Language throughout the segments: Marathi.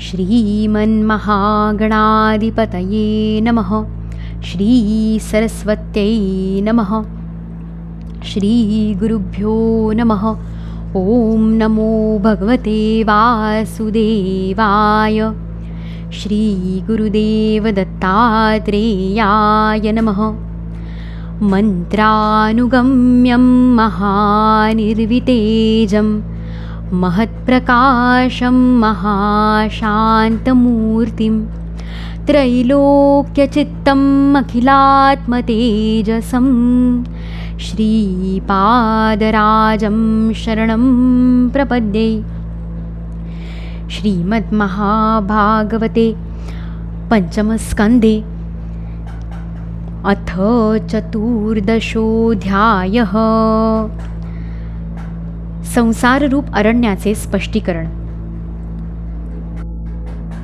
श्रीमन्महागणाधिपतये नमः। श्रीसरस्वत्यै नमः। श्रीगुरुभ्यो नमः। ॐ नमो भगवते वासुदेवाय। श्रीगुरुदेवदत्तात्रेयाय नमः। मन्त्रानुगम्यं महानिर्वितेजं महत्प्रकाशं महाशान्तमूर्तिं त्रैलोक्यचित्तम् अखिलात्मतेजसं। श्रीपादराजं शरणं प्रपद्ये। श्रीमद्महाभागवते पञ्चमस्कन्धे अथ चतुर्दशोऽध्यायः। संसाररूप अरण्याचे स्पष्टीकरण.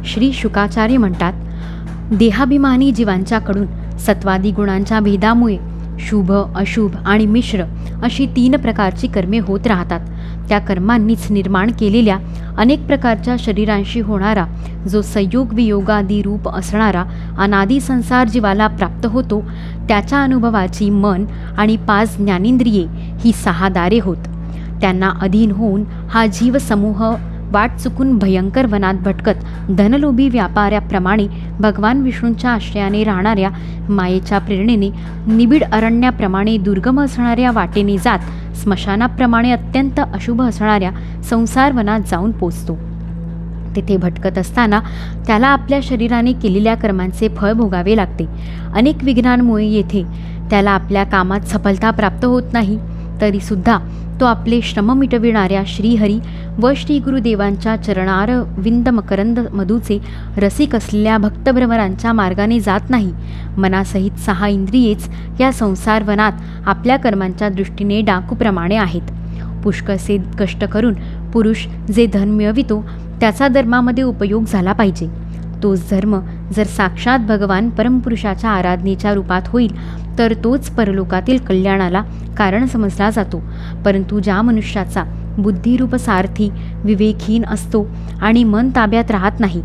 श्री शुकाचार्य म्हणतात देहाभिमानी जीवांच्याकडून सत्वादी गुणांच्या भेदामुळे शुभ अशुभ आणि मिश्र अशी तीन प्रकारची कर्मे होत राहतात. त्या कर्मांनीच निर्माण केलेल्या अनेक प्रकारच्या शरीरांशी होणारा जो संयोग वियोगादी रूप असणारा अनादी संसार जीवाला प्राप्त होतो त्याच्या अनुभवाची मन आणि पाच ज्ञानेंद्रिये ही सहा दारे होत. त्यांना अधीन होऊन हा जीवसमूह वाट चुकून भयंकर वनात भटकत धनलोभी व्यापाऱ्याप्रमाणे भगवान विष्णूंच्या आश्रयाने राहणाऱ्या मायेच्या प्रेरणेने निबिड अरण्याप्रमाणे दुर्गम असणाऱ्या वाटेने जात स्मशानाप्रमाणे अत्यंत अशुभ असणाऱ्या संसार वनात जाऊन पोचतो. तेथे भटकत असताना त्याला आपल्या शरीराने केलेल्या कर्मांचे फळ भोगावे लागते. अनेक विघ्नांमुळे येथे त्याला आपल्या कामात सफलता प्राप्त होत नाही. तरीसुद्धा तो आपले श्रम मिटविणाऱ्या श्रीहरी व श्री गुरुदेवांच्या चरणार विंद मकरंद मधूचे रसिक असलेल्या भक्तभ्रमरांच्या मार्गाने जात नाही. मनासहित सहा इंद्रियेच या संसारवनात आपल्या कर्मांच्या दृष्टीने डाकूप्रमाणे आहेत. पुष्कळसे कष्ट करून पुरुष जे धन मिळवितो त्याचा धर्मामध्ये उपयोग झाला पाहिजे. तोच धर्म जर साक्षात भगवान परमपुरुषाच्या आराधनेच्या रूपात होईल तर तोच परलोकातील कल्याणाला कारण समजला जातो. परंतु ज्या मनुष्याचा बुद्धिरूप सारथी विवेकहीन असतो आणि मन ताब्यात राहत नाही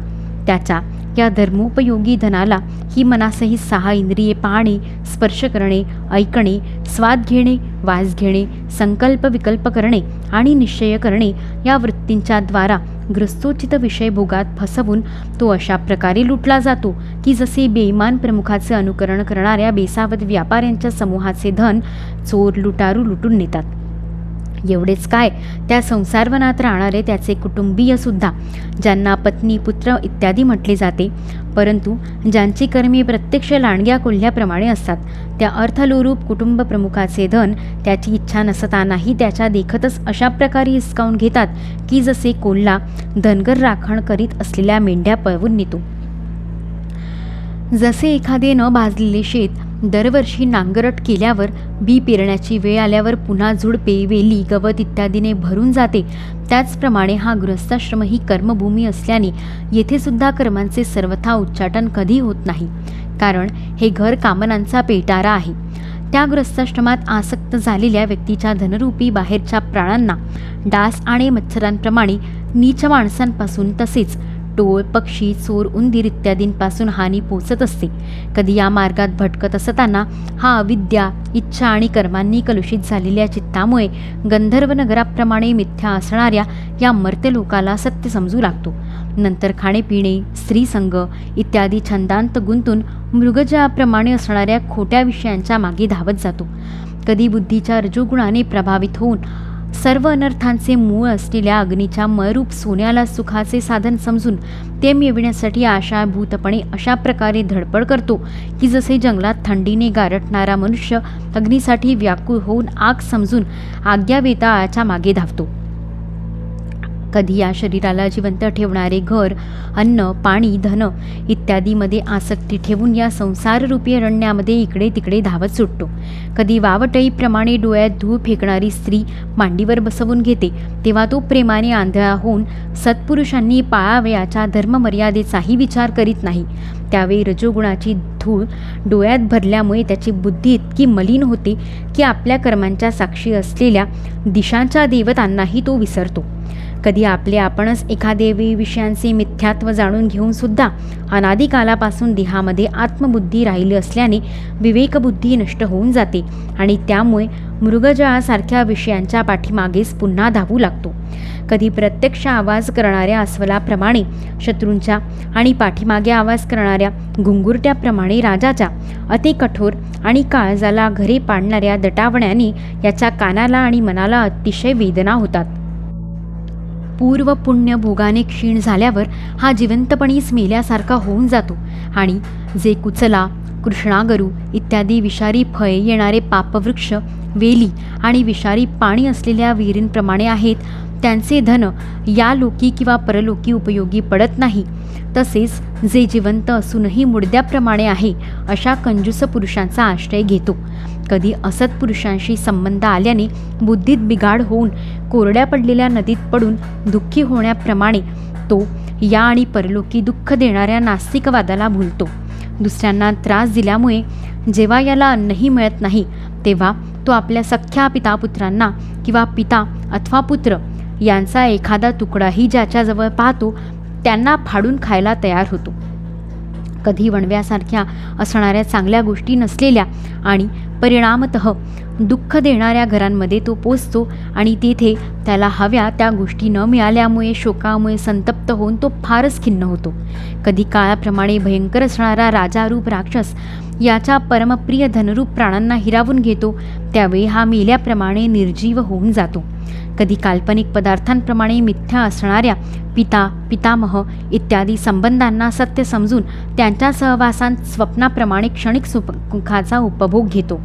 त्याच्या या धर्मोपयोगी धनाला ही मनासहित सहा इंद्रिये पाहणे स्पर्श करणे ऐकणे स्वाद घेणे वास घेणे संकल्प विकल्प करणे आणि निश्चय करणे या वृत्तींच्या द्वारा ग्रस्तोचित विषय भोगात फसवून तो अशा प्रकारे लुटला जातो की जसे बेईमान प्रमुखाचे अनुकरण करणाऱ्या बेसावत व्यापाऱ्यांच्या समूहाचे धन चोर लुटारू लुटून नेतात. एवढेच काय? त्या संसारवनात राहणारे त्याचे कुटुंबीयसुद्धा ज्यांना पत्नी पुत्र इत्यादी म्हटले जाते. परंतु ज्यांची कर्मे प्रत्यक्ष लांडग्या कोल्ह्याप्रमाणे असतात त्या अर्थलोरूप कुटुंब प्रमुखाचे धन त्याची इच्छा नसतानाही त्याच्या देखतच अशा प्रकारे हिसकावून घेतात की जसे कोल्हा धनगर राखण करीत असलेल्या मेंढ्या पळवून नेतो. जसे एखादे न भाजलेले शेत दरवर्षी नांगरट केल्यावर बी पेरण्याची वेळ आल्यावर पुन्हा झुडपे वेली गवत इत्यादीने भरून जाते. त्याचप्रमाणे हा गृहस्थाश्रम ही कर्मभूमी असल्याने येथेसुद्धा कर्मांचे सर्वथा उच्चाटन कधी होत नाही. कारण हे घर कामनांचा पेटारा आहे. त्या ग्रस्ताश्रमात आसक्त झालेल्या व्यक्तीच्या धनरूपी बाहेरच्या प्राणांना डास आणि मच्छरांप्रमाणे नीच माणसांपासून तसेच टोळ पक्षी चोर उंदीर इत्यादींपासून हानी पोचत असते. कधी या मार्गात भटकत असताना हा अविद्या इच्छा आणि कर्मांनी कलुषित झालेल्या चित्तामुळे गंधर्व नगराप्रमाणे मिथ्या असणाऱ्या या मर्त्य लोकाला सत्य समजू लागतो. नंतर खाणेपिणे स्त्रीसंग इत्यादी छंदांत गुंतून मृगजयाप्रमाणे असणाऱ्या खोट्या विषयांच्या मागे धावत जातो. कधी बुद्धीच्या रजोगुणाने प्रभावित होऊन सर्व अनर्थांचे मूळ असलेल्या अग्नीच्या मरूप सोन्याला सुखाचे साधन समजून ते मिळविण्यासाठी आशाभूतपणे अशा प्रकारे धडपड करतो की जसे जंगलात थंडीने गारटणारा मनुष्य अग्नीसाठी व्याकुळ होऊन आग समजून आज्ञावेताळाच्या मागे धावतो. कधी या शरीराला जिवंत ठेवणारे घर अन्न पाणी धन इत्यादीमध्ये आसक्ती ठेवून या संसाररूपी अरण्यामध्ये इकडे तिकडे धावत सुटतो. कधी वावटईप्रमाणे डोळ्यात धूळ फेकणारी स्त्री मांडीवर बसवून घेते तेव्हा तो प्रेमाने आंधळा होऊन सत्पुरुषांनी पाळावयाच्या धर्ममर्यादेचाही विचार करीत नाही. त्यावेळी रजोगुणाची धूळ डोळ्यात भरल्यामुळे त्याची बुद्धी इतकी मलिन होते की आपल्या कर्मांच्या साक्षी असलेल्या दिशांच्या देवतांनाही तो विसरतो. कधी आपले आपणच एखादेवी विषयांचे मिथ्यात्व जाणून घेऊन सुद्धा अनादिकालापासून देहामध्ये आत्मबुद्धी राहिली असल्याने विवेकबुद्धी नष्ट होऊन जाते आणि त्यामुळे मृगजळासारख्या विषयांच्या पाठीमागेच पुन्हा धावू लागतो. कधी प्रत्यक्ष आवाज करणाऱ्या अस्वलाप्रमाणे शत्रूंच्या आणि पाठीमागे आवाज करणाऱ्या घुंगुरट्याप्रमाणे राजाच्या अति कठोर आणि काळजाला घरे पाडणाऱ्या दटावण्याने याच्या कानाला आणि मनाला अतिशय वेदना होतात. पूर्व पुण्य भोगाने क्षीण झाल्यावर हा जिवंतपणीच मेल्यासारखा होऊन जातो. आणि जे कुचला कृष्णागरू इत्यादी विषारी फळे येणारे पापवृक्ष वेली आणि विषारी पाणी असलेल्या विहिरींप्रमाणे आहेत त्यांचे धन या लोकी किंवा परलोकी उपयोगी पडत नाही. तसेच जे जिवंत असूनही मुडद्याप्रमाणे आहे अशा कंजूस पुरुषांचा आश्रय घेतो. कधी असत पुरुषांशी संबंध आल्याने बुद्धीत बिघाड होऊन कोरड्या पडलेल्या नदीत पडून दुःखी होण्याप्रमाणे तो या आणि परलोकी दुःख देणाऱ्या नास्तिकवादाला भुलतो. दुसऱ्यांना त्रास दिल्यामुळे जेव्हा याला अन्नही मिळत नाही तेव्हा तो आपल्या सख्या पितापुत्रांना किंवा पिता अथवा पुत्र यांचा एखादा तुकडाही ज्याच्याजवळ पाहतो त्यांना फाडून खायला तयार होतो. कधी वणव्यासारख्या असणाऱ्या चांगल्या गोष्टी नसलेल्या आणि परिणामत दुःख देणाऱ्या घरांमध्ये तो पोचतो आणि तेथे त्याला हव्या त्या गोष्टी न मिळाल्यामुळे शोकामुळे संतप्त होऊन तो फारच खिन्न होतो. कधी काळाप्रमाणे भयंकर असणारा राजारूप राक्षस याच्या परमप्रिय धनरूप प्राणांना हिरावून घेतो त्यावेळी हा मेल्याप्रमाणे निर्जीव होऊन जातो. कधी काल्पनिक पदार्थांप्रमाणे मिथ्या असणाऱ्या पिता पितामह इत्यादी संबंधांना सत्य समजून त्यांच्या सहवासांत स्वप्नाप्रमाणे क्षणिक सुखाचा उपभोग घेतो.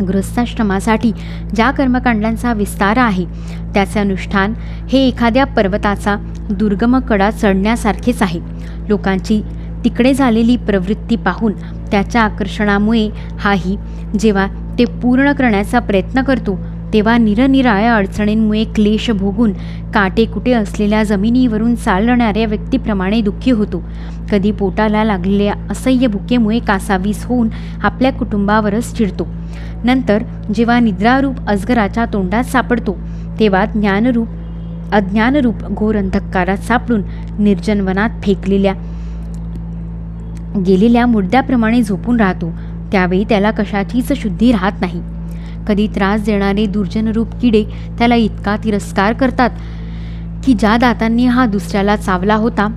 गृहस्थाश्रमासाठी ज्या कर्मकांडांचा विस्तार आहे त्याचे अनुष्ठान हे एखाद्या पर्वताचा दुर्गम कडा चढण्यासारखेच आहे. लोकांची तिकडे झालेली प्रवृत्ती पाहून त्याच्या आकर्षणामुळे हाही जेव्हा ते पूर्ण करण्याचा प्रयत्न करतो तेव्हा निरनिराळ्या अडचणींमुळे क्लेश भोगून काटेकुटे असलेल्या जमिनीवरून चालणाऱ्या व्यक्तीप्रमाणे दुःखी होतो. कधी पोटाला लागलेल्या असह्य भुकेमुळे कासावीस होऊन आपल्या कुटुंबावरच चिडतो. नंतर जेव्हा निद्रारूप अजगराच्या तोंडात सापडतो तेव्हा ज्ञानरूप अज्ञानरूप घोर अंधकारात सापडून निर्जनवनात फेकलेल्या गेलेल्या मुडद्याप्रमाणे झोपून राहतो. त्यावेळी त्याला कशाचीच शुद्धी राहत नाही. कधी त्रास देणारे दुर्जनरूप किडे त्याला इतका तिरस्कार करतात की ज्या दातांनी हा दुसऱ्याला चावला होता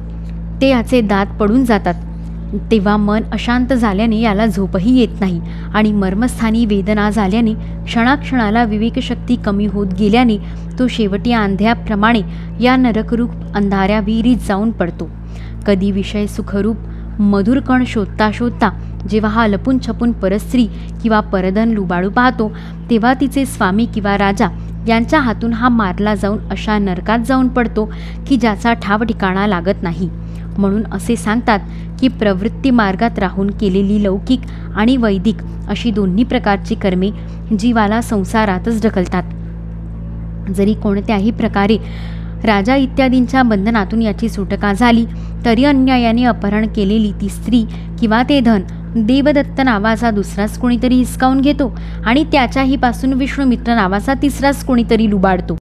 ते याचे दात पडून जातात. तेव्हा मन अशांत झाल्याने याला झोपही येत नाही आणि मर्मस्थानी वेदना झाल्याने क्षणाक्षणाला विवेकशक्ती कमी होत गेल्याने तो शेवटी आंध्याप्रमाणे या नरकरूप अंधाऱ्या विहिरीत जाऊन पडतो. कधी विषय सुखरूप मधुर कण शोधता शोधता जेव्हा हा लपून छपून परस्त्री किंवा परधन लुबाडू पाहतो तेव्हा तिचे स्वामी किंवा राजा यांच्या हातून हा मारला जाऊन अशा नरकात जाऊन पडतो की ज्याचा ठाव ठिकाणा लागत नाही. म्हणून असे सांगतात की प्रवृत्ती मार्गात राहून केलेली लौकिक आणि वैदिक अशी दोन्ही प्रकारची कर्मे जीवाला संसारातच ढकलतात. जरी कोणत्याही प्रकारे राजा इत्यादींच्या बंधनातून याची सुटका झाली तरी अन्यायाने अपहरण केलेली ती स्त्री किंवा ते धन देवदत्त नावाचा दुसराच कोणीतरी हिसकावून घेतो आणि त्याच्याही पासून विष्णुमित्र नावाचा तिसराच कोणीतरी लुबाडतो.